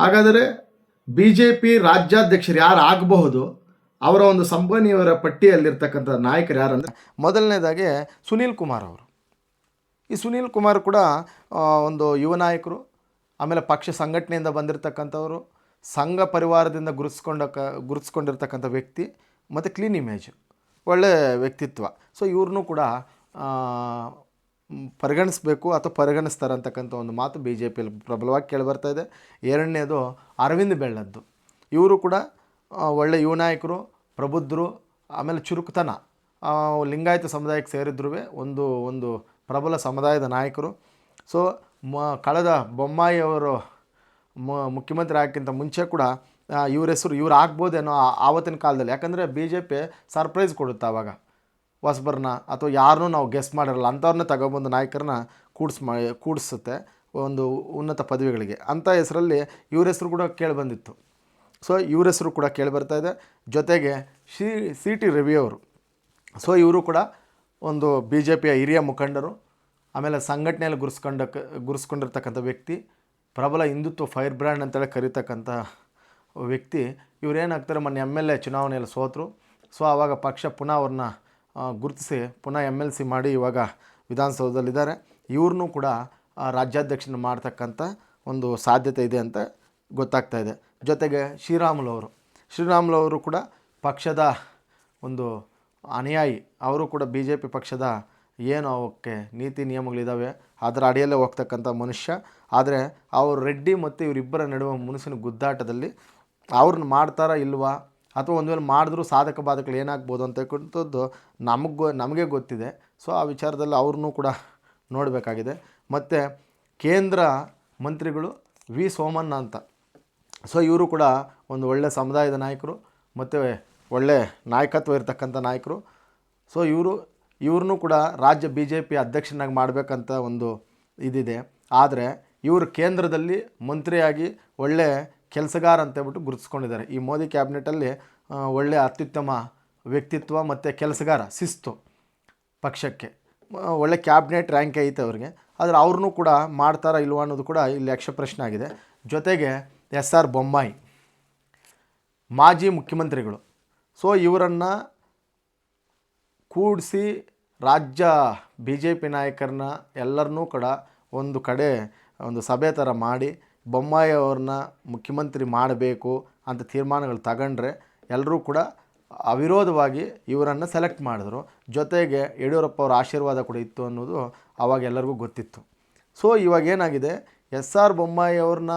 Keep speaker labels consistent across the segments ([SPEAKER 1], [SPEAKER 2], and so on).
[SPEAKER 1] ಹಾಗಾದರೆ B J P ರಾಜ್ಯಾಧ್ಯಕ್ಷರು ಯಾರು ಆಗಬಹುದು ಅವರ ಒಂದು ಸಂಬಂಧಿಯವರ ಪಟ್ಟಿಯಲ್ಲಿರ್ತಕ್ಕಂಥ ನಾಯಕರು ಯಾರಂದರೆ? ಮೊದಲನೇದಾಗಿ ಸುನೀಲ್ ಕುಮಾರ್ ಅವರು. ಈ ಸುನೀಲ್ ಕುಮಾರ್ ಕೂಡ ಒಂದು ಯುವ ನಾಯಕರು, ಆಮೇಲೆ ಪಕ್ಷ ಸಂಘಟನೆಯಿಂದ ಬಂದಿರತಕ್ಕಂಥವರು, ಸಂಘ ಪರಿವಾರದಿಂದ ಗುರುತಿಸ್ಕೊಂಡ ಗುರುತಿಸ್ಕೊಂಡಿರ್ತಕ್ಕಂಥ ವ್ಯಕ್ತಿ, ಮತ್ತು ಕ್ಲೀನ್ ಇಮೇಜ್ ಒಳ್ಳೆಯ ವ್ಯಕ್ತಿತ್ವ. ಸೊ ಇವ್ರನ್ನೂ ಕೂಡ ಪರಿಗಣಿಸ್ಬೇಕು ಅಥವಾ ಪರಿಗಣಿಸ್ತಾರೆ ಅಂತಕ್ಕಂಥ ಒಂದು ಮಾತು ಬಿ ಜೆ ಪಿಯಲ್ಲಿ ಪ್ರಬಲವಾಗಿ ಕೇಳಿಬರ್ತಾ ಇದೆ. ಎರಡನೇದು ಅರವಿಂದ್ ಬೆಳ್ಳದ್ದು. ಇವರು ಕೂಡ ಒಳ್ಳೆ ಯುವ ನಾಯಕರು, ಪ್ರಬುದ್ಧರು, ಆಮೇಲೆ ಚುರುಕುತನ ಲಿಂಗಾಯತ ಸಮುದಾಯಕ್ಕೆ ಸೇರಿದ್ರೂ ಒಂದು ಒಂದು ಪ್ರಬಲ ಸಮುದಾಯದ ನಾಯಕರು. ಸೊ, ಮ, ಕಳೆದ ಬೊಮ್ಮಾಯಿ ಅವರು ಮ, ಮುಖ್ಯಮಂತ್ರಿ ಆಗಕ್ಕಿಂತ ಮುಂಚೆ ಕೂಡ ಇವ್ರ ಹೆಸರು ಇವ್ರು ಆಗ್ಬೋದೇನೋ ಆವತ್ತಿನ ಕಾಲದಲ್ಲಿ. ಯಾಕಂದರೆ ಬಿ ಜೆ ಪಿ ಸರ್ಪ್ರೈಸ್ ಕೊಡುತ್ತೆ ಆವಾಗ. ಹೊಸಬರನ್ನ ಅಥವಾ ಯಾರನ್ನೂ ನಾವು ಗೆಸ್ ಮಾಡಿರಲ್ಲ, ಅಂಥವ್ರನ್ನ ತಗೊಬಂದು ನಾಯಕರನ್ನ ಕೂಡ್ಸ್ ಕೂಡಿಸುತ್ತೆ ಒಂದು ಉನ್ನತ ಪದವಿಗಳಿಗೆ. ಅಂಥ ಹೆಸರಲ್ಲಿ ಇವ್ರ ಹೆಸರು ಕೂಡ ಕೇಳಿಬಂದಿತ್ತು ಸೊ, ಇವ್ರ ಹೆಸರು ಕೂಡ ಕೇಳಿ ಬರ್ತಾ ಇದೆ. ಜೊತೆಗೆ ಶ್ರೀ ಸಿ ಟಿ ರವಿ ಅವರು. ಸೊ, ಇವರು ಕೂಡ ಒಂದು ಬಿ ಜೆ ಪಿಯ ಹಿರಿಯ ಮುಖಂಡರು, ಆಮೇಲೆ ಸಂಘಟನೆಯಲ್ಲಿ ಗುರುಸ್ಕೊಂಡ, ಗುರುಸ್ಕೊಂಡಿರ್ತಕ್ಕಂಥ ವ್ಯಕ್ತಿ, ಪ್ರಬಲ ಹಿಂದುತ್ವ ಫೈರ್ ಬ್ರ್ಯಾಂಡ್ ಅಂತೇಳಿ ಕರೀತಕ್ಕಂಥ ವ್ಯಕ್ತಿ. ಇವರೇನಾಗ್ತಾರೆ ಮೊನ್ನೆ ಎಂ ಎಲ್ ಎ ಚುನಾವಣೆಯಲ್ಲಿ ಸೋತರು. ಸೊ, ಆವಾಗ ಪಕ್ಷ ಪುನಃ ಅವ್ರನ್ನ ಗುರುತಿಸಿ ಪುನಃ ಎಂ ಎಲ್ ಸಿ ಮಾಡಿ ಇವಾಗ ವಿಧಾನಸೌಧದಲ್ಲಿದ್ದಾರೆ. ಇವ್ರನ್ನೂ ಕೂಡ ರಾಜ್ಯಾಧ್ಯಕ್ಷನ ಮಾಡ್ತಕ್ಕಂಥ ಒಂದು ಸಾಧ್ಯತೆ ಇದೆ ಅಂತ ಗೊತ್ತಾಗ್ತಾ ಇದೆ. ಜೊತೆಗೆ ಶ್ರೀರಾಮುಲು ಅವರು. ಶ್ರೀರಾಮುಲು ಅವರು ಕೂಡ ಪಕ್ಷದ ಒಂದು ಅನುಯಾಯಿ. ಅವರು ಕೂಡ ಬಿ ಜೆ ಪಿ ಪಕ್ಷದ ಏನು ಅವಕ್ಕೆ ನೀತಿ ನಿಯಮಗಳಿದ್ದಾವೆ ಅದರ ಅಡಿಯಲ್ಲೇ ಹೋಗ್ತಕ್ಕಂಥ ಮನುಷ್ಯ. ಆದರೆ ಅವರು ರೆಡ್ಡಿ ಮತ್ತು ಇವರಿಬ್ಬರ ನಡುವೆ ಮನಸ್ಸಿನ ಗುದ್ದಾಟದಲ್ಲಿ ಅವ್ರನ್ನ ಮಾಡ್ತಾರಾ ಇಲ್ವಾ ಅಥವಾ ಒಂದು ವೇಳೆ ಮಾಡಿದ್ರೂ ಸಾಧಕ ಬಾಧಕಗಳು ಏನಾಗ್ಬೋದು ಅಂತಕ್ಕಂಥದ್ದು ನಮಗೂ ನಮಗೆ ಗೊತ್ತಿದೆ. ಸೊ ಆ ವಿಚಾರದಲ್ಲಿ ಅವ್ರನ್ನೂ ಕೂಡ ನೋಡಬೇಕಾಗಿದೆ. ಮತ್ತು ಕೇಂದ್ರ ಮಂತ್ರಿಗಳು ವಿ. ಸೋಮಣ್ಣ ಅಂತ. ಸೊ ಇವರು ಕೂಡ ಒಂದು ಒಳ್ಳೆ ಸಮುದಾಯದ ನಾಯಕರು, ಮತ್ತು ಒಳ್ಳೆ ನಾಯಕತ್ವ ಇರತಕ್ಕಂಥ ನಾಯಕರು. ಸೊ ಇವರು, ಇವ್ರನ್ನೂ ಕೂಡ ರಾಜ್ಯ ಬಿ ಜೆ ಪಿ ಅಧ್ಯಕ್ಷನಾಗಿ ಮಾಡಬೇಕಂತ ಒಂದು ಇದಿದೆ. ಆದರೆ ಇವರು ಕೇಂದ್ರದಲ್ಲಿ ಮಂತ್ರಿಯಾಗಿ ಒಳ್ಳೆ ಕೆಲಸಗಾರ ಅಂತೇಳ್ಬಿಟ್ಟು ಗುರುತಿಸ್ಕೊಂಡಿದ್ದಾರೆ. ಈ ಮೋದಿ ಕ್ಯಾಬಿನೆಟಲ್ಲಿ ಒಳ್ಳೆಯ ಒಳ್ಳೆ ಅತ್ಯುತ್ತಮ ವ್ಯಕ್ತಿತ್ವ ಮತ್ತು ಕೆಲಸಗಾರ, ಶಿಸ್ತು ಪಕ್ಷಕ್ಕೆ. ಒಳ್ಳೆ ಕ್ಯಾಬಿನೆಟ್ ರ್ಯಾಂಕ್ ಐತೆ ಅವ್ರಿಗೆ. ಆದರೆ ಅವ್ರನ್ನೂ ಕೂಡ ಮಾಡ್ತಾರಾ ಇಲ್ವಾ ಅನ್ನೋದು ಕೂಡ ಇಲ್ಲಿ ಯಕ್ಷ ಪ್ರಶ್ನೆ ಆಗಿದೆ. ಜೊತೆಗೆ ಎಸ್ ಆರ್ ಬೊಮ್ಮಾಯಿ, ಮಾಜಿ ಮುಖ್ಯಮಂತ್ರಿಗಳು. ಸೊ, ಇವರನ್ನು ಕೂಡಿಸಿ ರಾಜ್ಯ ಬಿ ಜೆ ಪಿ ನಾಯಕರನ್ನ ಎಲ್ಲರನ್ನೂ ಕೂಡ ಒಂದು ಕಡೆ, ಒಂದು ಸಭೆ ಥರ ಮಾಡಿ ಬೊಮ್ಮಾಯಿ ಅವ್ರನ್ನ ಮುಖ್ಯಮಂತ್ರಿ ಮಾಡಬೇಕು ಅಂತ ತೀರ್ಮಾನಗಳು ತಗೊಂಡ್ರೆ ಎಲ್ಲರೂ ಕೂಡ ಅವಿರೋಧವಾಗಿ ಇವರನ್ನು ಸೆಲೆಕ್ಟ್ ಮಾಡಿದ್ರು. ಜೊತೆಗೆ ಯಡಿಯೂರಪ್ಪ ಅವರ ಆಶೀರ್ವಾದ ಕೂಡ ಇತ್ತು ಅನ್ನೋದು ಆವಾಗ ಎಲ್ಲರಿಗೂ ಗೊತ್ತಿತ್ತು. ಸೊ ಇವಾಗ ಏನಾಗಿದೆ? ಎಸ್ ಆರ್ ಬೊಮ್ಮಾಯಿ ಅವ್ರನ್ನ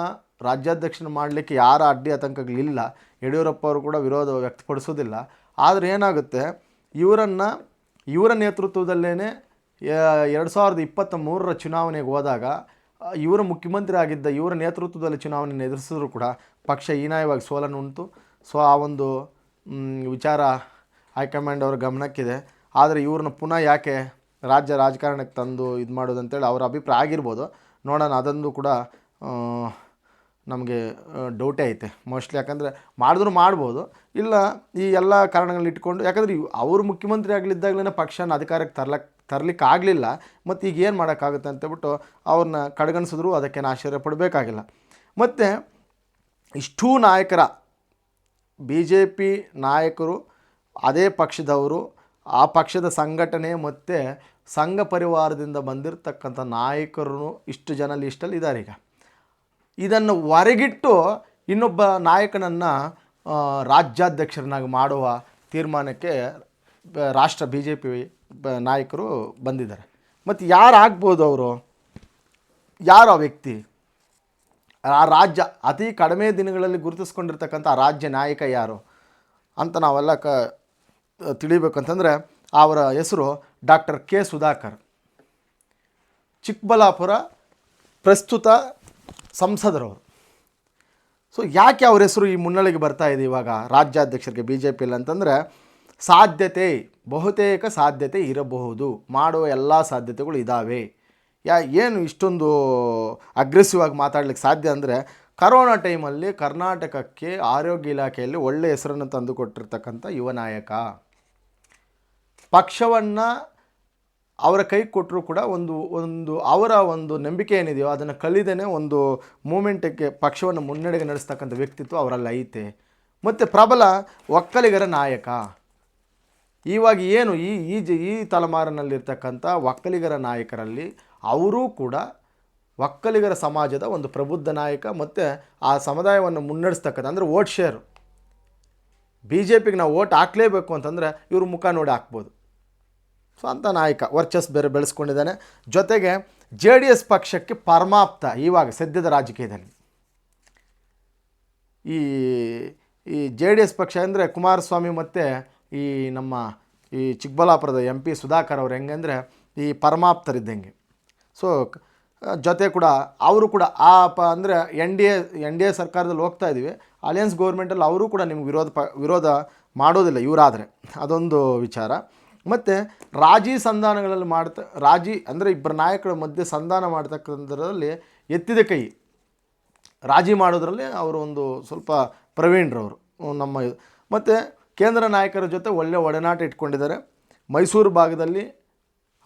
[SPEAKER 1] ರಾಜ್ಯಾಧ್ಯಕ್ಷನ ಮಾಡಲಿಕ್ಕೆ ಯಾರ ಅಡ್ಡಿ ಆತಂಕಗಳಿಲ್ಲ ಯಡಿಯೂರಪ್ಪ ಅವರು ಕೂಡ ವಿರೋಧ ವ್ಯಕ್ತಪಡಿಸೋದಿಲ್ಲ ಆದರೆ ಏನಾಗುತ್ತೆ? ಇವರನ್ನು, ಇವರ ನೇತೃತ್ವದಲ್ಲೇ ಎರಡು ಸಾವಿರದ ಇಪ್ಪತ್ತ ಮೂರರ ಚುನಾವಣೆಗೆ ಹೋದಾಗ ಇವರು ಮುಖ್ಯಮಂತ್ರಿ ಆಗಿದ್ದ ಇವರ ನೇತೃತ್ವದಲ್ಲಿ ಚುನಾವಣೆಯನ್ನು ಎದುರಿಸಿದ್ರು ಕೂಡ ಪಕ್ಷ ಹೀನಾಯವಾಗಿ ಸೋಲನ್ನು ಉಂಟು. ಸೊ ಆ ಒಂದು ವಿಚಾರ ಹೈಕಮಾಂಡ್ ಅವರ ಗಮನಕ್ಕಿದೆ. ಆದರೆ ಇವ್ರನ್ನ ಪುನಃ ಯಾಕೆ ರಾಜ್ಯ ರಾಜಕಾರಣಕ್ಕೆ ತಂದು ಇದು ಮಾಡೋದು ಅಂತೇಳಿ ಅವರ ಅಭಿಪ್ರಾಯ ಆಗಿರ್ಬೋದು. ನೋಡೋಣ, ಅದೊಂದು ಕೂಡ ನಮಗೆ ಡೌಟೇ ಐತೆ ಮೋಸ್ಟ್ಲಿ. ಯಾಕಂದರೆ ಮಾಡಿದ್ರು ಮಾಡ್ಬೋದು. ಇಲ್ಲ, ಈ ಎಲ್ಲ ಕಾರಣಗಳನ್ನ ಇಟ್ಕೊಂಡು, ಯಾಕಂದರೆ ಅವರು ಮುಖ್ಯಮಂತ್ರಿ ಆಗಲಿದ್ದಾಗಲೇ ಪಕ್ಷನ ಅಧಿಕಾರಕ್ಕೆ ತರ್ಲಕ್ಕೆ ತರ್ಲಿಕ್ಕೆ ಆಗಲಿಲ್ಲ ಮತ್ತು ಈಗ ಏನು ಮಾಡೋಕ್ಕಾಗುತ್ತೆ ಅಂತೇಳ್ಬಿಟ್ಟು ಅವ್ರನ್ನ ಕಡೆಗಣಿಸಿದ್ರು ಅದಕ್ಕೇನು ಆಶ್ಚರ್ಯ ಪಡಬೇಕಾಗಿಲ್ಲ. ಮತ್ತು ಇಷ್ಟೂ ನಾಯಕರ ಬಿ ಜೆ ಪಿ ನಾಯಕರು, ಅದೇ ಪಕ್ಷದವರು, ಆ ಪಕ್ಷದ ಸಂಘಟನೆ ಮತ್ತು ಸಂಘ ಪರಿವಾರದಿಂದ ಬಂದಿರತಕ್ಕಂಥ ನಾಯಕರು ಇಷ್ಟು ಜನ ಲಿಸ್ಟಲ್ಲಿ ಇದ್ದಾರೆ ಈಗ. ಇದನ್ನು ಹೊರಗಿಟ್ಟು ಇನ್ನೊಬ್ಬ ನಾಯಕನನ್ನು ರಾಜ್ಯಾಧ್ಯಕ್ಷರನ್ನಾಗಿ ಮಾಡುವ ತೀರ್ಮಾನಕ್ಕೆ ರಾಷ್ಟ್ರ ಬಿ ಜೆ ಪಿ ನಾಯಕರು ಬಂದಿದ್ದಾರೆ. ಮತ್ತು ಯಾರು ಆಗ್ಬೋದು ಅವರು? ಯಾರು ಆ ವ್ಯಕ್ತಿ? ಆ ರಾಜ್ಯ ಅತಿ ಕಡಿಮೆ ದಿನಗಳಲ್ಲಿ ಗುರುತಿಸ್ಕೊಂಡಿರ್ತಕ್ಕಂಥ ಆ ರಾಜ್ಯ ನಾಯಕ ಯಾರು ಅಂತ ನಾವೆಲ್ಲ ಕ ತಿಳಿಬೇಕಂತಂದರೆ ಅವರ ಹೆಸರು ಡಾಕ್ಟರ್ ಕೆ ಸುಧಾಕರ್. ಚಿಕ್ಕಬಳ್ಳಾಪುರ ಪ್ರಸ್ತುತ ಸಂಸದರವರು. ಸೊ ಯಾಕೆ ಅವ್ರ ಹೆಸರು ಈ ಮುನ್ನಡೆಗೆ ಬರ್ತಾ ಇದೆ ಇವಾಗ ರಾಜ್ಯಾಧ್ಯಕ್ಷರಿಗೆ ಬಿ ಜೆ ಪಿಯಲ್ಲಿ ಅಂತಂದರೆ ಸಾಧ್ಯತೆ, ಬಹುತೇಕ ಸಾಧ್ಯತೆ ಇರಬಹುದು. ಮಾಡುವ ಎಲ್ಲ ಸಾಧ್ಯತೆಗಳು ಇದ್ದಾವೆ ಯಾ, ಏನು ಇಷ್ಟೊಂದು ಅಗ್ರೆಸಿವ್ ಆಗಿ ಮಾತಾಡ್ಲಿಕ್ಕೆ ಸಾಧ್ಯ ಅಂದರೆ ಕರೋನಾ ಟೈಮಲ್ಲಿ ಕರ್ನಾಟಕಕ್ಕೆ ಆರೋಗ್ಯ ಇಲಾಖೆಯಲ್ಲಿ ಒಳ್ಳೆಯ ಹೆಸರನ್ನು ತಂದುಕೊಟ್ಟಿರ್ತಕ್ಕಂಥ ಯುವ ನಾಯಕ. ಪಕ್ಷವನ್ನು ಅವರ ಕೈ ಕೊಟ್ಟರು ಕೂಡ ಒಂದು ಒಂದು, ಅವರ ಒಂದು ನಂಬಿಕೆ ಏನಿದೆಯೋ ಅದನ್ನು ಕಲಿದೇನೆ ಒಂದು ಮೂಮೆಂಟಕ್ಕೆ ಪಕ್ಷವನ್ನು ಮುನ್ನಡೆಗೆ ನಡೆಸ್ತಕ್ಕಂಥ ವ್ಯಕ್ತಿತ್ವ ಅವರಲ್ಲಿ ಐತೆ. ಮತ್ತು ಪ್ರಬಲ ಒಕ್ಕಲಿಗರ ನಾಯಕ. ಇವಾಗ ಏನು ಈ ಈ ಜ, ಈ ತಲೆಮಾರಿನಲ್ಲಿರ್ತಕ್ಕಂಥ ಒಕ್ಕಲಿಗರ ನಾಯಕರಲ್ಲಿ ಅವರೂ ಕೂಡ ಒಕ್ಕಲಿಗರ ಸಮಾಜದ ಒಂದು ಪ್ರಬುದ್ಧ ನಾಯಕ ಮತ್ತು ಆ ಸಮುದಾಯವನ್ನು ಮುನ್ನಡೆಸ್ತಕ್ಕಂಥ, ಅಂದರೆ ಓಟ್ ಶೇರು. ಬಿ ಜೆ ಪಿಗೆ ನಾವು ಓಟ್ ಹಾಕಲೇಬೇಕು ಅಂತಂದರೆ ಇವರು ಮುಖ ನೋಡಿ ಹಾಕ್ಬೋದು. ಸೊ ಅಂಥ ನಾಯಕ, ವರ್ಚಸ್ ಬೇರೆ, ಬೆಳೆಸ್ಕೊಂಡಿದ್ದಾನೆ. ಜೊತೆಗೆ ಜೆ ಡಿ ಎಸ್ ಪಕ್ಷಕ್ಕೆ ಪರಮಾಪ್ತ ಇವಾಗ ಸದ್ಯದ ರಾಜಕೀಯದಲ್ಲಿ. ಈ ಈ ಜೆ ಡಿ ಎಸ್ ಪಕ್ಷ ಅಂದರೆ ಕುಮಾರಸ್ವಾಮಿ ಮತ್ತು ಈ ನಮ್ಮ ಈ ಚಿಕ್ಕಬಳ್ಳಾಪುರದ ಎಂ ಪಿ ಸುಧಾಕರ್ ಅವ್ರು ಹೆಂಗಂದರೆ ಈ ಪರಮಾಪ್ತರಿದ್ದಂಗೆ ಸೊ ಜೊತೆ ಕೂಡ ಅವರು ಕೂಡ ಆ ಪ ಅಂದರೆ N D A, N D A ಸರ್ಕಾರದಲ್ಲಿ ಹೋಗ್ತಾ ಇದ್ದೀವಿ. ಅಲಯನ್ಸ್ ಗೌರ್ಮೆಂಟಲ್ಲಿ ಅವರು ಕೂಡ ನಿಮ್ಗೆ ವಿರೋಧ ಪ, ವಿರೋಧ ಮಾಡೋದಿಲ್ಲ ಇವರಾದರೆ. ಅದೊಂದು ವಿಚಾರ. ಮತ್ತು ರಾಜಿ ಸಂಧಾನಗಳಲ್ಲಿ ಮಾಡ್ತಾ, ರಾಜಿ ಅಂದರೆ ಇಬ್ಬರ ನಾಯಕರ ಮಧ್ಯೆ ಸಂಧಾನ ಮಾಡ್ತಕ್ಕಂಥದ್ರಲ್ಲಿ ಎತ್ತಿದ ಕೈ. ರಾಜಿ ಮಾಡೋದ್ರಲ್ಲಿ ಅವರು ಒಂದು ಸ್ವಲ್ಪ ಪ್ರವೀಣ್ರವರು, ನಮ್ಮ ಮತ್ತು ಕೇಂದ್ರ ನಾಯಕರ ಜೊತೆ ಒಳ್ಳೆಯ ಒಡನಾಟ ಇಟ್ಕೊಂಡಿದ್ದಾರೆ. ಮೈಸೂರು ಭಾಗದಲ್ಲಿ,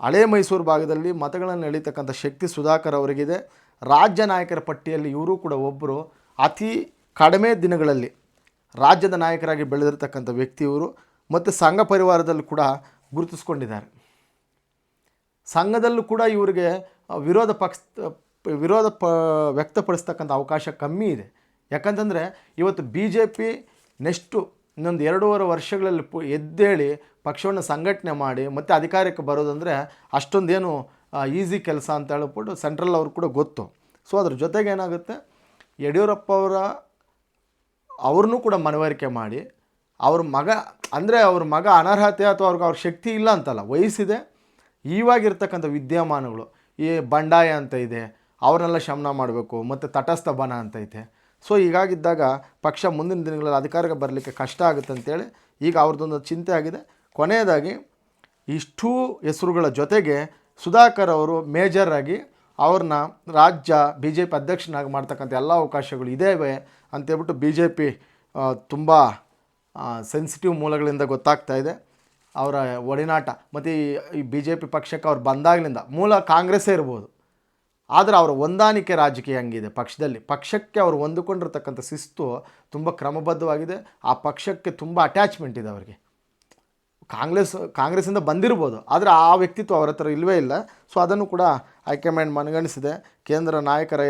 [SPEAKER 1] ಹಳೆ ಮೈಸೂರು ಭಾಗದಲ್ಲಿ ಮತಗಳನ್ನು ಎಳೀತಕ್ಕಂಥ ಶಕ್ತಿ ಸುಧಾಕರ್ ಅವರಿಗಿದೆ. ರಾಜ್ಯ ನಾಯಕರ ಪಟ್ಟಿಯಲ್ಲಿ ಇವರು ಕೂಡ ಒಬ್ಬರು ಅತಿ ಕಡಿಮೆ ದಿನಗಳಲ್ಲಿ ರಾಜ್ಯದ ನಾಯಕರಾಗಿ ಬೆಳೆದಿರ್ತಕ್ಕಂಥ ವ್ಯಕ್ತಿ ಇವರು ಮತ್ತು ಸಂಘ ಪರಿವಾರದಲ್ಲೂ ಕೂಡ ಗುರುತಿಸ್ಕೊಂಡಿದ್ದಾರೆ. ಸಂಘದಲ್ಲೂ ಕೂಡ ಇವರಿಗೆ ವಿರೋಧ ಪಕ್ಷ, ವಿರೋಧ ಪ, ವ್ಯಕ್ತಪಡಿಸ್ತಕ್ಕಂಥ ಅವಕಾಶ ಕಮ್ಮಿ ಇದೆ. ಯಾಕಂತಂದರೆ ಇವತ್ತು ಬಿ ಜೆ ಪಿ ನೆಕ್ಸ್ಟು ಇನ್ನೊಂದು ಎರಡೂವರೆ ವರ್ಷಗಳಲ್ಲಿ ಪು, ಎದ್ದೇಳಿ ಪಕ್ಷವನ್ನು ಸಂಘಟನೆ ಮಾಡಿ ಮತ್ತೆ ಅಧಿಕಾರಕ್ಕೆ ಬರೋದಂದರೆ ಅಷ್ಟೊಂದೇನು ಈಸಿ ಕೆಲಸ ಅಂತ ಹೇಳ್ಬಿಟ್ಟು ಸೆಂಟ್ರಲ್ ಅವ್ರು ಕೂಡ ಗೊತ್ತು. ಸೊ ಅದ್ರ ಜೊತೆಗೆ ಏನಾಗುತ್ತೆ? ಯಡಿಯೂರಪ್ಪ ಅವರ, ಅವ್ರನ್ನೂ ಕೂಡ ಮನವರಿಕೆ ಮಾಡಿ, ಅವ್ರ ಮಗ, ಅಂದರೆ ಅವ್ರ ಮಗ ಅನರ್ಹತೆ ಅಥವಾ ಅವ್ರಿಗೆ ಅವ್ರ ಶಕ್ತಿ ಇಲ್ಲ ಅಂತಲ್ಲ, ವಯಸ್ಸಿದೆ ಇವಾಗಿರ್ತಕ್ಕಂಥ ವಿದ್ಯಮಾನಗಳು, ಈ ಬಂಡಾಯ ಅಂತ ಇದೆ, ಅವ್ರನ್ನೆಲ್ಲ ಶಮನ ಮಾಡಬೇಕು, ಮತ್ತು ತಟಸ್ಥ ಬನ ಅಂತ ಐತೆ. ಸೊ ಹೀಗಾಗಿದ್ದಾಗ ಪಕ್ಷ ಮುಂದಿನ ದಿನಗಳಲ್ಲಿ ಅಧಿಕಾರಕ್ಕೆ ಬರಲಿಕ್ಕೆ ಕಷ್ಟ ಆಗುತ್ತೆ ಅಂತೇಳಿ ಈಗ ಅವ್ರದ್ದೊಂದು ಚಿಂತೆ ಆಗಿದೆ. ಕೊನೆಯದಾಗಿ ಇಷ್ಟು ಹೆಸರುಗಳ ಜೊತೆಗೆ ಸುಧಾಕರ್ ಅವರು ಮೇಜರ್ ಆಗಿ ಅವ್ರನ್ನ ರಾಜ್ಯ ಬಿ ಜೆ ಪಿ ಅಧ್ಯಕ್ಷನಾಗಿ ಮಾಡ್ತಕ್ಕಂಥ ಎಲ್ಲ ಅವಕಾಶಗಳು ಇದ್ದೇವೆ ಅಂತೇಳ್ಬಿಟ್ಟು ಬಿ ಜೆ ಪಿ ತುಂಬ ಸೆನ್ಸಿಟಿವ್ ಮೂಲಗಳಿಂದ ಗೊತ್ತಾಗ್ತಾ ಇದೆ. ಅವರ ಒಡಿನಾಟ ಮತ್ತು ಈ ಬಿ ಜೆ ಪಿ ಪಕ್ಷಕ್ಕೆ ಅವ್ರು ಬಂದಾಗಲಿಂದ ಮೂಲ ಕಾಂಗ್ರೆಸ್ಸೇ ಇರ್ಬೋದು. ಆದರೆ ಅವರ ಹೊಂದಾಣಿಕೆ ರಾಜಕೀಯ ಹಂಗಿದೆ. ಪಕ್ಷದಲ್ಲಿ, ಪಕ್ಷಕ್ಕೆ ಅವರು ಹೊಂದಿಕೊಂಡಿರ್ತಕ್ಕಂಥ ಶಿಸ್ತು ತುಂಬ ಕ್ರಮಬದ್ಧವಾಗಿದೆ. ಆ ಪಕ್ಷಕ್ಕೆ ತುಂಬ ಅಟ್ಯಾಚ್ಮೆಂಟ್ ಇದೆ ಅವರಿಗೆ. ಕಾಂಗ್ರೆಸ್, ಕಾಂಗ್ರೆಸ್ಸಿಂದ ಬಂದಿರ್ಬೋದು, ಆದರೆ ಆ ವ್ಯಕ್ತಿತ್ವ ಅವರ ಹತ್ರ ಇಲ್ಲವೇ ಇಲ್ಲ. ಸೊ ಅದನ್ನು ಕೂಡ ಹೈಕಮಾಂಡ್ ಮನಗಣಿಸಿದೆ ಕೇಂದ್ರ ನಾಯಕರ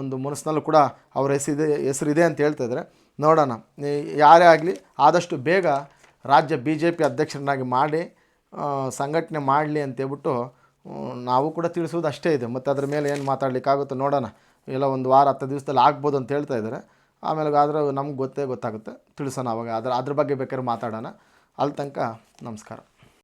[SPEAKER 1] ಒಂದು ಮನಸ್ಸಿನಲ್ಲೂ ಕೂಡ ಅವ್ರ ಹೆಸರಿದೆ ಹೆಸರಿದೆ ಅಂತ ಹೇಳ್ತಾ ಇದ್ದಾರೆ. ನೋಡೋಣ. ಯಾರೇ ಆಗಲಿ ಆದಷ್ಟು ಬೇಗ ರಾಜ್ಯ ಬಿ ಜೆ ಪಿ ಅಧ್ಯಕ್ಷರನ್ನಾಗಿ ಮಾಡಿ ಸಂಘಟನೆ ಮಾಡಲಿ ಅಂತೇಳ್ಬಿಟ್ಟು ನಾವು ಕೂಡ ತಿಳಿಸೋದು ಅಷ್ಟೇ ಇದೆ. ಮತ್ತು ಅದ್ರ ಮೇಲೆ ಏನು ಮಾತಾಡಲಿಕ್ಕಾಗುತ್ತೋ ನೋಡೋಣ. ಎಲ್ಲ ಒಂದು ವಾರ, ಹತ್ತು ದಿವಸದಲ್ಲಿ ಆಗ್ಬೋದು ಅಂತ ಹೇಳ್ತಾ ಇದ್ದಾರೆ. ಆಮೇಲೆ ಆದರೂ ನಮ್ಗೆ ಗೊತ್ತೇ ಗೊತ್ತಾಗುತ್ತೆ. ತಿಳಿಸೋಣ ಅವಾಗ. ಅದರ ಅದ್ರ ಬಗ್ಗೆ ಬೇಕಾದ್ರೆ ಮಾತಾಡೋಣ. ಅಲ್ಲಿ ತನಕ ನಮಸ್ಕಾರ.